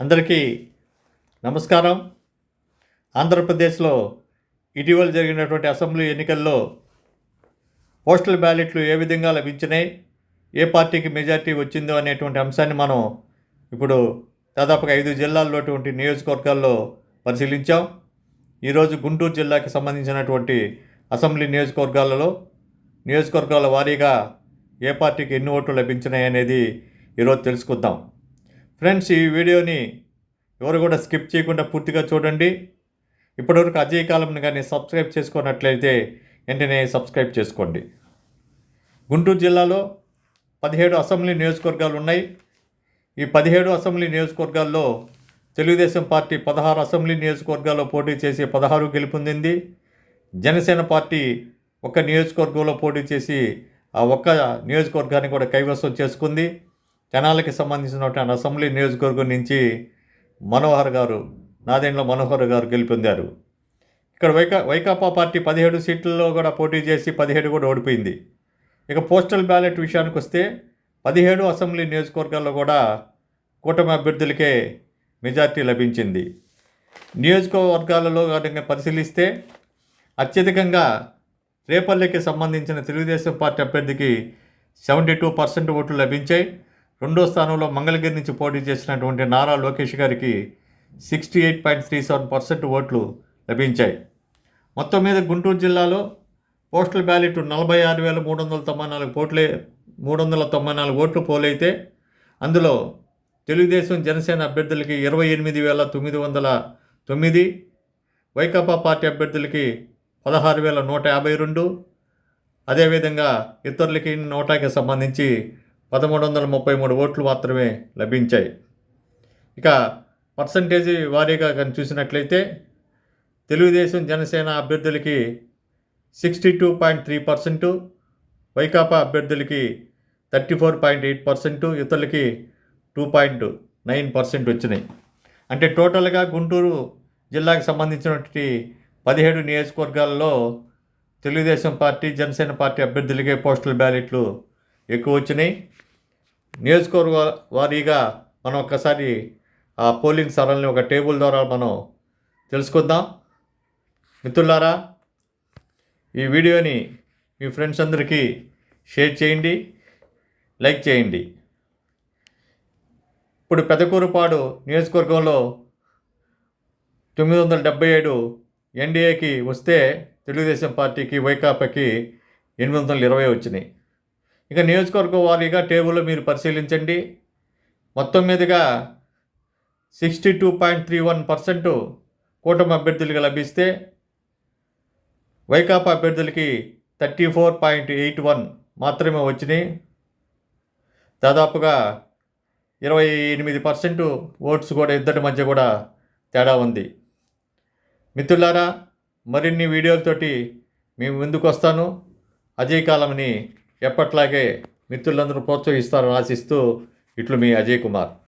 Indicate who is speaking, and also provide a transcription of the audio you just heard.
Speaker 1: అందరికీ నమస్కారం. ఆంధ్రప్రదేశ్లో ఇటీవల జరిగినటువంటి అసెంబ్లీ ఎన్నికల్లో పోస్టల్ బ్యాలెట్లు ఏ విధంగా లభించినాయి ఏ పార్టీకి మెజార్టీ వచ్చిందో అనేటువంటి అంశాన్ని మనం ఇప్పుడు దాదాపుగా ఐదు జిల్లాల్లోటువంటి నియోజకవర్గాల్లో పరిశీలించాం. ఈరోజు గుంటూరు జిల్లాకి సంబంధించినటువంటి అసెంబ్లీ నియోజకవర్గాలలో నియోజకవర్గాల వారీగా ఏ పార్టీకి ఎన్ని ఓట్లు లభించినాయి అనేది ఈరోజు తెలుసుకుందాం. ఫ్రెండ్స్ ఈ వీడియోని ఎవరు కూడా స్కిప్ చేయకుండా పూర్తిగా చూడండి. ఇప్పటివరకు అజయ్ కాలంని కానీ సబ్స్క్రైబ్ చేసుకున్నట్లయితే వెంటనే సబ్స్క్రైబ్ చేసుకోండి. గుంటూరు జిల్లాలో పదిహేడు అసెంబ్లీ నియోజకవర్గాలు ఉన్నాయి. ఈ పదిహేడు అసెంబ్లీ నియోజకవర్గాల్లో తెలుగుదేశం పార్టీ పదహారు అసెంబ్లీ నియోజకవర్గాల్లో పోటీ చేసి పదహారు గెలుపొందింది. జనసేన పార్టీ ఒక్క నియోజకవర్గంలో పోటీ చేసి ఆ ఒక్క నియోజకవర్గాన్ని కూడా కైవసం చేసుకుంది. జనాలకి సంబంధించినటువంటి అసెంబ్లీ నియోజకవర్గం నుంచి మనోహర్ గారు నాదెండ్ల మనోహర్ గారు గెలుపొందారు. ఇక్కడ వైకా వైకాపా పార్టీ పదిహేడు సీట్లలో కూడా పోటీ చేసి పదిహేడు కూడా ఓడిపోయింది. ఇక పోస్టల్ బ్యాలెట్ విషయానికి వస్తే పదిహేడు అసెంబ్లీ నియోజకవర్గాల్లో కూడా కూటమి అభ్యర్థులకే మెజార్టీ లభించింది. నియోజకవర్గాలలో కనుక పరిశీలిస్తే అత్యధికంగా రేపల్లెకి సంబంధించిన తెలుగుదేశం పార్టీ అభ్యర్థికి సెవెంటీ టూ పర్సెంట్ ఓట్లు లభించాయి. రెండో స్థానంలో మంగళగిరి నుంచి పోటీ చేసినటువంటి నారా లోకేష్ గారికి sixty eight point three seven percent ఓట్లు లభించాయి. మొత్తం మీద గుంటూరు జిల్లాలో పోస్టల్ బ్యాలెట్ నలభై ఆరు వేల మూడు వందల తొంభై నాలుగు పోట్లే మూడు వందల తొంభై నాలుగు ఓట్లు పోలైతే అందులో తెలుగుదేశం జనసేన అభ్యర్థులకి ఇరవై ఎనిమిది వేల తొమ్మిది వందల తొమ్మిది వైకాపా పార్టీ అభ్యర్థులకి పదహారు వేల నూట యాభై రెండు అదేవిధంగా ఇతరులకి నోటాకి సంబంధించి పదమూడు వందల ముప్పై మూడు ఓట్లు మాత్రమే లభించాయి. ఇక పర్సంటేజీ వారీగా కానీ చూసినట్లయితే తెలుగుదేశం జనసేన అభ్యర్థులకి sixty two point three percent Vaikapa అభ్యర్థులకి thirty four point eight percent ఇతరులకి టూ పాయింట్ నైన్ పర్సెంట్ వచ్చినాయి. అంటే టోటల్గా గుంటూరు జిల్లాకు సంబంధించినటువంటి పదిహేడు నియోజకవర్గాల్లో తెలుగుదేశం పార్టీ జనసేన పార్టీ అభ్యర్థులకే పోస్టల్ బ్యాలెట్లు ఎక్కువ వచ్చినాయి. నియోజకవర్గ వారీగా మనం ఒక్కసారి ఆ పోలింగ్ సరళిని ఒక టేబుల్ ద్వారా మనం తెలుసుకుందాం. మిత్రులారా ఈ వీడియోని మీ ఫ్రెండ్స్ అందరికీ షేర్ చేయండి లైక్ చేయండి. ఇప్పుడు పెదకూరుపాడు నియోజకవర్గంలో తొమ్మిది వందల డెబ్బై ఏడు ఎన్డీఏకి వస్తే తెలుగుదేశం పార్టీకి వైకాపాకి ఎనిమిది వందల ఇరవై వచ్చినాయి. ఇక నియోజకవర్గం వారీగా టేబుల్లో మీరు పరిశీలించండి. మొత్తం మీదుగా sixty two point three one percent కూటమి అభ్యర్థులుగా లభిస్తే వైకాపా అభ్యర్థులకి thirty four point eight one మాత్రమే వచ్చినాయి. దాదాపుగా ఇరవై ఎనిమిది పర్సెంట్ ఓట్స్ కూడా ఇద్దరి మధ్య కూడా తేడా ఉంది. మిత్రులారా మరిన్ని వీడియోలతోటి మేము ముందుకు వస్తాను అజయ్ కాలంని ఎప్పట్లాగే మిత్రులందరూ ప్రోత్సహిస్తారని ఆశిస్తూ ఇట్లు మీ అజయ్ కుమార్.